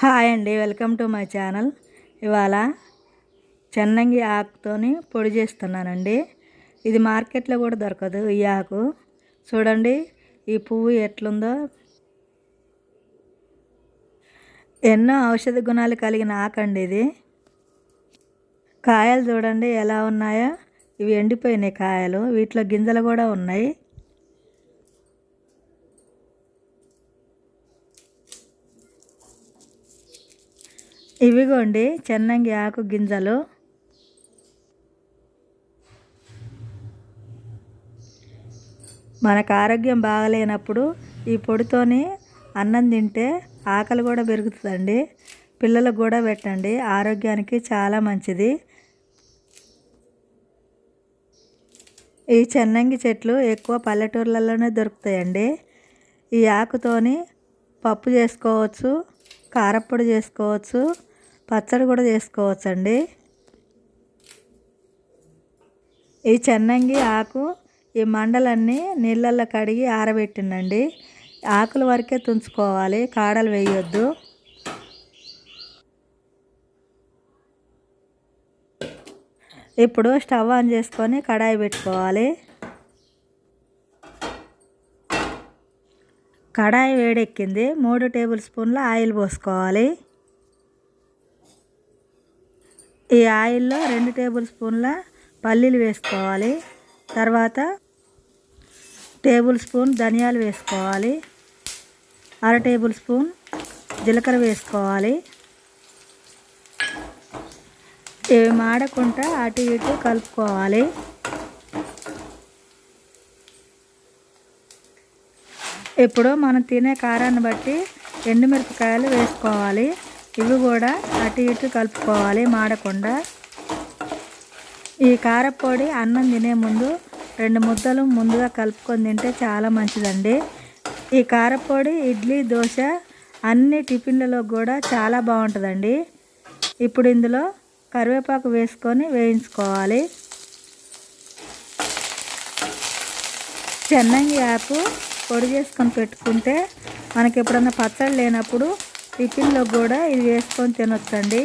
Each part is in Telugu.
హాయ్ అండి వెల్కమ్ టు మై ఛానల్. ఇవాళ చెన్నంగి ఆకుతోని పొడి చేస్తున్నానండి. ఇది మార్కెట్లో కూడా దొరకదు ఈ ఆకు. చూడండి ఈ పువ్వు ఎట్లుందో. ఎన్నో ఔషధ గుణాలు కలిగిన ఆకండి ఇది. కాయలు చూడండి ఎలా ఉన్నాయో. ఇవి ఎండిపోయినాయి కాయలు వీటిలో గింజలు కూడా ఉన్నాయి. ఇవిగోండి చెన్నంగి ఆకు గింజలు. మనకు ఆరోగ్యం బాగలేనప్పుడు ఈ పొడితోని అన్నం తింటే ఆకలి కూడా పెరుగుతుందండి. పిల్లలకు కూడా పెట్టండి ఆరోగ్యానికి చాలా మంచిది. ఈ చెన్నంగి చెట్లు ఎక్కువ పల్లెటూర్లలోనే దొరుకుతాయండి. ఈ ఆకుతోని పప్పు చేసుకోవచ్చు కారప్పొడి చేసుకోవచ్చు పచ్చడి కూడా చేసుకోవచ్చండి. ఈ చెన్నంగి ఆకు ఈ మండలన్నీ నీళ్ళల్లో కడిగి ఆరబెట్టిండండి. ఆకుల వరకే తుంచుకోవాలి కాడలు వేయొద్దు. ఇప్పుడు స్టవ్ ఆన్ చేసుకొని కడాయి పెట్టుకోవాలి. కడాయి వేడెక్కింది మూడు టేబుల్ స్పూన్ల ఆయిల్ పోసుకోవాలి. ఈ ఆయిల్లో రెండు టేబుల్ స్పూన్ల పల్లీలు వేసుకోవాలి. తర్వాత టేబుల్ స్పూన్ ధనియాలు వేసుకోవాలి. అర టేబుల్ స్పూన్ జీలకర్ర వేసుకోవాలి. ఇవి మాడకుండా అటు ఇటు కలుపుకోవాలి. ఇప్పుడు మనం తినే కారాన్ని బట్టి ఎండుమిరపకాయలు వేసుకోవాలి. ఇవి కూడా అటు ఇటు కలుపుకోవాలి మాడకుండా. ఈ కారపొడి అన్నం తినే ముందు రెండు ముద్దలు ముందుగా కలుపుకొని తింటే చాలా మంచిదండి. ఈ కారపొడి ఇడ్లీ దోశ అన్ని టిఫిన్లలో కూడా చాలా బాగుంటుందండి. ఇప్పుడు ఇందులో కరివేపాకు వేసుకొని వేయించుకోవాలి. చెన్నంగి యాప్ పొడి చేసుకొని పెట్టుకుంటే మనకి ఎప్పుడన్నా పచ్చడి లేనప్పుడు టిఫిన్లో కూడా ఇది వేసుకొని తినొచ్చండి.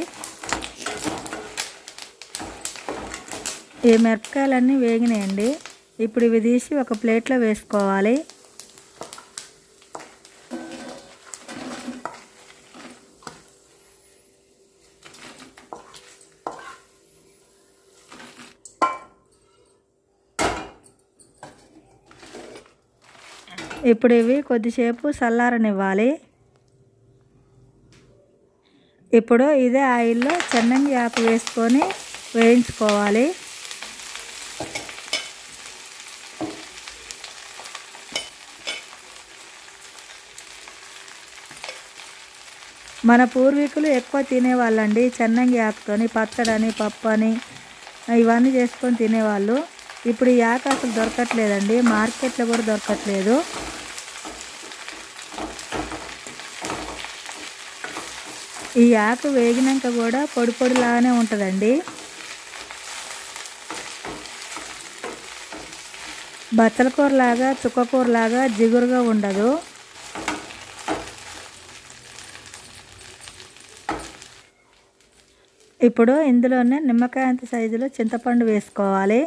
ఈ మిరపకాయలన్నీ వేగినాయండి. ఇప్పుడు ఇవి తీసి ఒక ప్లేట్లో వేసుకోవాలి. ఇప్పుడు ఇవి కొద్దిసేపు చల్లారనివ్వాలి. ఇప్పుడు ఇదే ఆయిల్లో చెన్నంగి ఆకు వేసుకొని వేయించుకోవాలి. మన పూర్వీకులు ఎక్కువ తినేవాళ్ళండి చెన్నంగి ఆకుతోని పచ్చడని పప్పు అని ఇవన్నీ చేసుకొని తినేవాళ్ళు. ఇప్పుడు ఈ ఆకు అసలు దొరకట్లేదండి మార్కెట్లో కూడా దొరకట్లేదు. ఈ ఆకు వేగినాక కూడా పొడి పొడిలాగానే ఉంటుందండి. బచ్చల కూరలాగా చుక్కకూరలాగా జిగురుగా ఉండదు. ఇప్పుడు ఇందులోనే నిమ్మకాయ అంత సైజులో చింతపండు వేసుకోవాలి.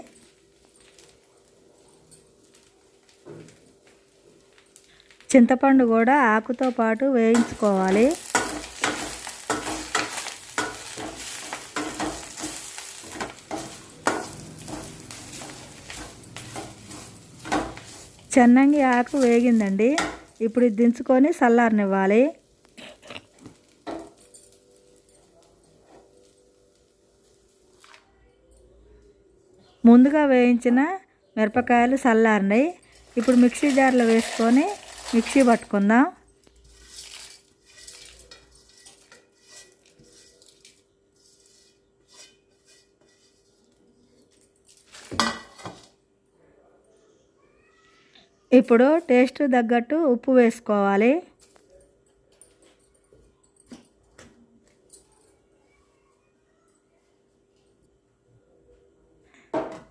చింతపండు కూడా ఆకుతో పాటు వేయించుకోవాలి. చెన్నంగి ఆకు వేగిందండి. ఇప్పుడు ఇది దించుకొని చల్లారనివ్వాలి ముందుగా వేయించిన మిరపకాయలు చల్లారినాయి ఇప్పుడు మిక్సీ జార్లో వేసుకొని మిక్సీ పట్టుకుందాం. ఇప్పుడు టేస్ట్ తగ్గట్టు ఉప్పు వేసుకోవాలి.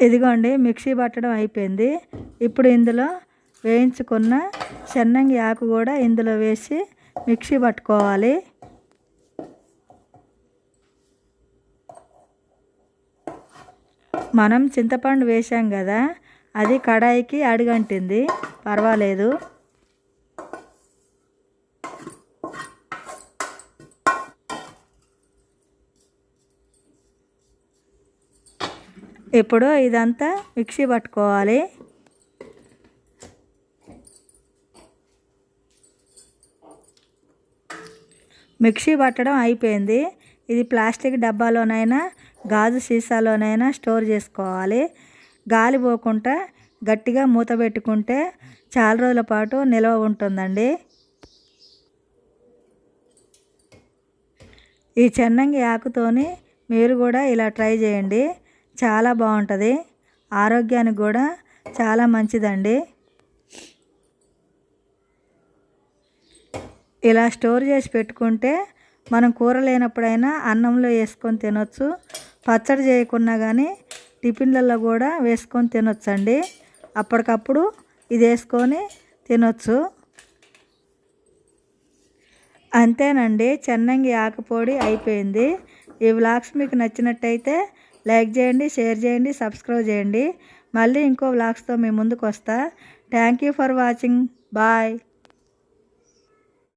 ఇదిగోండి మిక్సీ పట్టడం అయిపోయింది. ఇప్పుడు ఇందులో వేయించుకున్న చెన్నంగి ఆకు కూడా ఇందులో వేసి మిక్సీ పట్టుకోవాలి. మనం చింతపండు వేసాం కదా అది కడాయికి అడుగంటింది. పర్వాలేదు. ఇప్పుడు ఇదంతా మిక్సీ పట్టుకోవాలి. మిక్సీ పట్టడం అయిపోయింది. ఇది ప్లాస్టిక్ డబ్బాలోనైనా గాజు సీసాలోనైనా స్టోర్ చేసుకోవాలి. గాలి పోకుండా గట్టిగా మూత పెట్టుకుంటే చాలా రోజుల పాటు నిల్వ ఉంటుందండి. ఈ చెన్నంగి ఆకుతోని మీరు కూడా ఇలా ట్రై చేయండి. చాలా బాగుంటుంది. ఆరోగ్యానికి కూడా చాలా మంచిదండి. ఇలా స్టోర్ చేసి పెట్టుకుంటే మనం కూర లేనప్పుడైనా అన్నంలో వేసుకొని తినొచ్చు. పచ్చడి చేయకున్నా కానీ టిఫిన్లలో కూడా వేసుకొని తినొచ్చండి. అప్పటికప్పుడు ఇది వేసుకొని తినొచ్చు. అంతేనండి చెన్నంగి ఆకుపొడి అయిపోయింది. ఈ వ్లాగ్స్ మీకు నచ్చినట్టయితే లైక్ చేయండి షేర్ చేయండి సబ్స్క్రైబ్ చేయండి. మళ్ళీ ఇంకో వ్లాగ్స్తో మీ ముందుకు వస్తా. Thank you for watching. Bye.